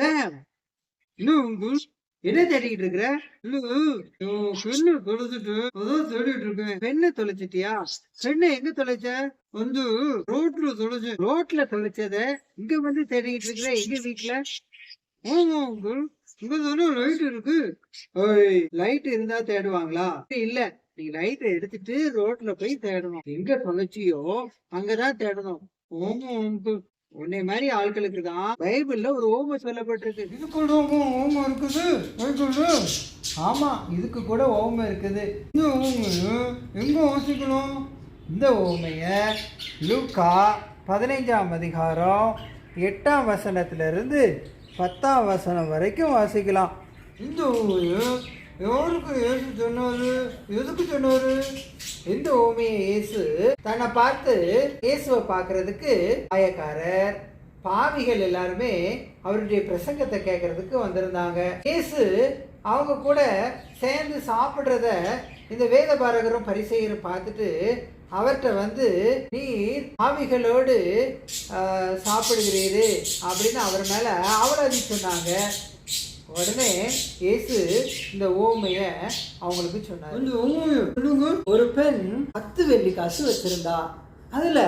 Sir இன்னும் என்ன தேடிக்கிட்டு இருக்கிற? பெண்ணை தொலைச்சிட்டு தேடிட்டு இருக்கேன். பெண்ணை தொலைச்சிட்டியா? பெண்ணை எங்க தொலைச்ச? வந்து ரோட்ல தொலைச்ச. ரோட்ல தொலைச்சத இங்க வந்து தேடிக்கிட்டு இருக்கிற எங்க வீட்டுல ஆமா uncle. இங்க தானே லைட் இருக்கு. லைட் இருந்தா தேடுவாங்களா? இல்ல நீ லைட் எடுத்துட்டு ரோட்ல போய் தேடணும். எங்க தொலைச்சியோ அங்கதான் தேடணும். ஆமா uncle. உன்னை மாதிரி ஆட்களுக்கு தான் பைபிள்ல ஒரு ஓம சொல்லப்பட்டிருக்கு. இது கூட ஓமம் இருக்குது. பைபிள்ல ஆமா இதுக்கு கூட ஓமம் இருக்குது. இந்த ஓமைய எங்க வாசிக்கணும்? இந்த ஓமைய லூக்கா பதினைஞ்சாம் அதிகாரம் எட்டாம் வசனத்திலிருந்து பத்தாம் வசனம் வரைக்கும் வாசிக்கலாம். இந்த ஓமைய யாருக்கு இயேசு சொன்னவர் எதுக்கு சொன்னவர்? இந்த ஓமையை இயேசு தன்னை பார்த்து இயேசுவை பார்க்கறதுக்கு ஆயக்காரர். பாவிகள் எல்லாருமே அவருடைய பிரசங்கத்தை கேட்கறதுக்கு வந்திருந்தாங்க. இயேசு அவங்க கூட சேர்ந்து சாப்பிட்றத இந்த வேத பாரகரும் பரிசெயரும் பார்த்துட்டு அவர்கிட்ட வந்து நீர் பாவிகளோடு சாப்பிடுகிறீரு அப்படின்னு அவர் மேலே அவலாதி சொன்னாங்க. உடனே இயேசு இந்த ஓமைய அவங்களுக்கு சொன்னார். இந்த ஓமைய ஒரு பெண் பத்து வெள்ளி காசு வச்சிருந்தா அதுல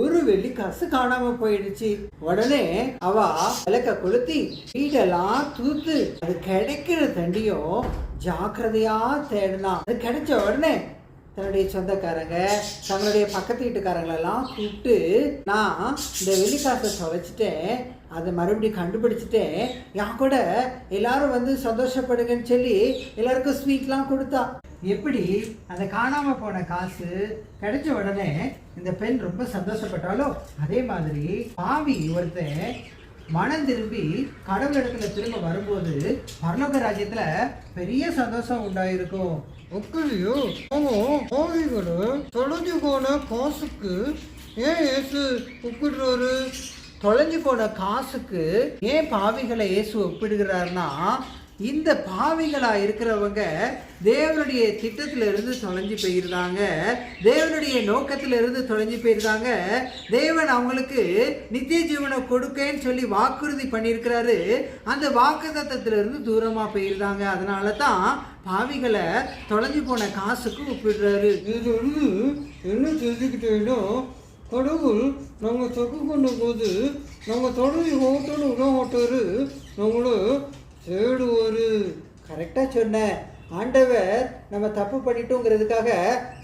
ஒரு வெள்ளி காசு காணாம போயிடுச்சு. உடனே அவ விளக்க கொளுத்தி வீடெல்லாம் தூத்து அது கிடைக்கிற தண்டியும் ஜாக்கிரதையா தேடினா. அது கிடைச்ச உடனே தன்னுடைய சொந்தக்காரங்க தங்களுடைய பக்கத்து வீட்டுக்காரங்களெல்லாம் கூப்பிட்டு நான் இந்த வெள்ளிக்காசை தொலைச்சிட்டேன். அதை மறுபடியும் கண்டுபிடிச்சிட்டேன். என் கூட எல்லாரும் வந்து சந்தோஷப்படுங்கன்னு சொல்லி எல்லாருக்கும் ஸ்வீட்லாம் கொடுத்தா. எப்படி? அதை காணாமல் போன காசு கிடைச்ச உடனே இந்த பெண் ரொம்ப சந்தோஷப்பட்டாலோ? அதே மாதிரி பாவி ஒருத்தன் மனம் திரும்பி கடவுளிடத்துல திரும்ப வரும்போது பரலோக ராஜ்யத்துல பெரிய சந்தோஷம் உண்டாயிருக்கும். அப்படியோ? ஆமா தொலைஞ்சு போன காசுக்கு ஏன் இயேசு ஒப்பிடுறாரு? தொலைஞ்சு போன காசுக்கு ஏன் பாவிகளை இயேசு ஒப்பிடுகிறார்னா இந்த பாவிகளாக இருக்கிறவங்க தேவனுடைய திட்டத்திலிருந்து தொலைஞ்சு போயிருந்தாங்க. தேவனுடைய நோக்கத்திலிருந்து தொலைஞ்சு போயிருந்தாங்க. தேவன் அவங்களுக்கு நித்திய ஜீவனை கொடுக்கேன்னு சொல்லி வாக்குறுதி பண்ணியிருக்கிறாரு. அந்த வாக்கு தத்தத்திலிருந்து தூரமாக போயிருந்தாங்க. அதனால தான் பாவிகளை தொலைஞ்சு போன காசுக்கு ஒப்பிடுறாரு. இது வந்து என்ன தெரிஞ்சுக்கிட்டேன்னா கடவுள் நாங்கள் தப்பு பண்ணும்போது நாங்கள் தொடர்ந்து ஓட்டணும் விட மாட்டாரு நம்மளை தேடுவார் கரெக்டாக சொன்னேன் ஆண்டவர் நம்ம தப்பு பண்ணிட்டோங்கிறதுக்காக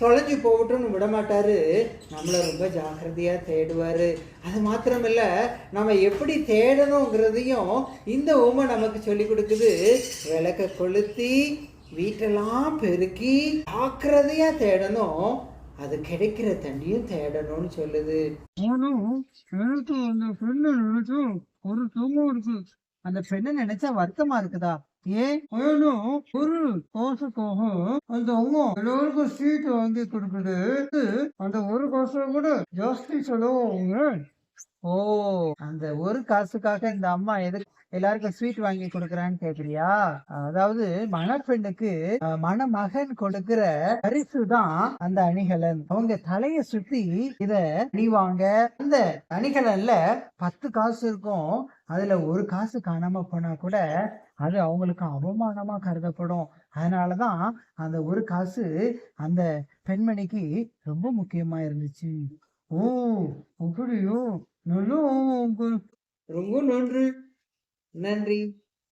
தொலைஞ்சு போகட்டும்னு விடமாட்டாரு. நம்மளை ரொம்ப ஜாக்கிரதையாக தேடுவார். அது மாத்திரமில்ல நம்ம எப்படி தேடணுங்கிறதையும் இந்த உமை நமக்கு சொல்லி கொடுக்குது. விளக்க கொளுத்தி வீட்டெல்லாம் பெருக்கி ஜாக்கிரதையாக தேடணும். அது கிடைக்கிற தண்ணியும் தேடணும்னு சொல்லுது. ஆனும் ஒரு சும்மா இருக்கு. அந்த பெண்ணை நினைச்சா வருத்தமா இருக்குதா? ஏன் ஆனும் ஒரு காசுக்காக அந்த அம்மா எல்லாருக்கும் சீட் வாங்கி கொடுக்குது. அந்த ஒரு காசை கூட ஜாஸ்தி செலவாகுங்க. ஓ அந்த ஒரு காசுக்காக இந்த அம்மா எதுக்கு எல்லாருக்கும் ஸ்வீட் வாங்கி கொடுக்கறான்னு கேக்குறியா? அதாவது மணப்பெண்ணுக்கு மணமகன் கொடுக்கிற பரிசு தான் அந்த அணிகலன். அவங்க தலைய சுத்தி இத அணிவாங்க. அந்த அணிகலன்ல பத்து காசு இருக்கும். அதுல ஒரு காசு காணாம போனா கூட அது அவங்களுக்கு அவமானமா கருதப்படும். அதனாலதான் அந்த ஒரு காசு அந்த பெண்மணிக்கு ரொம்ப முக்கியமா இருந்துச்சு. ஓ அப்படியோ? நல்லா ரொம்ப நன்றி. நன்றி.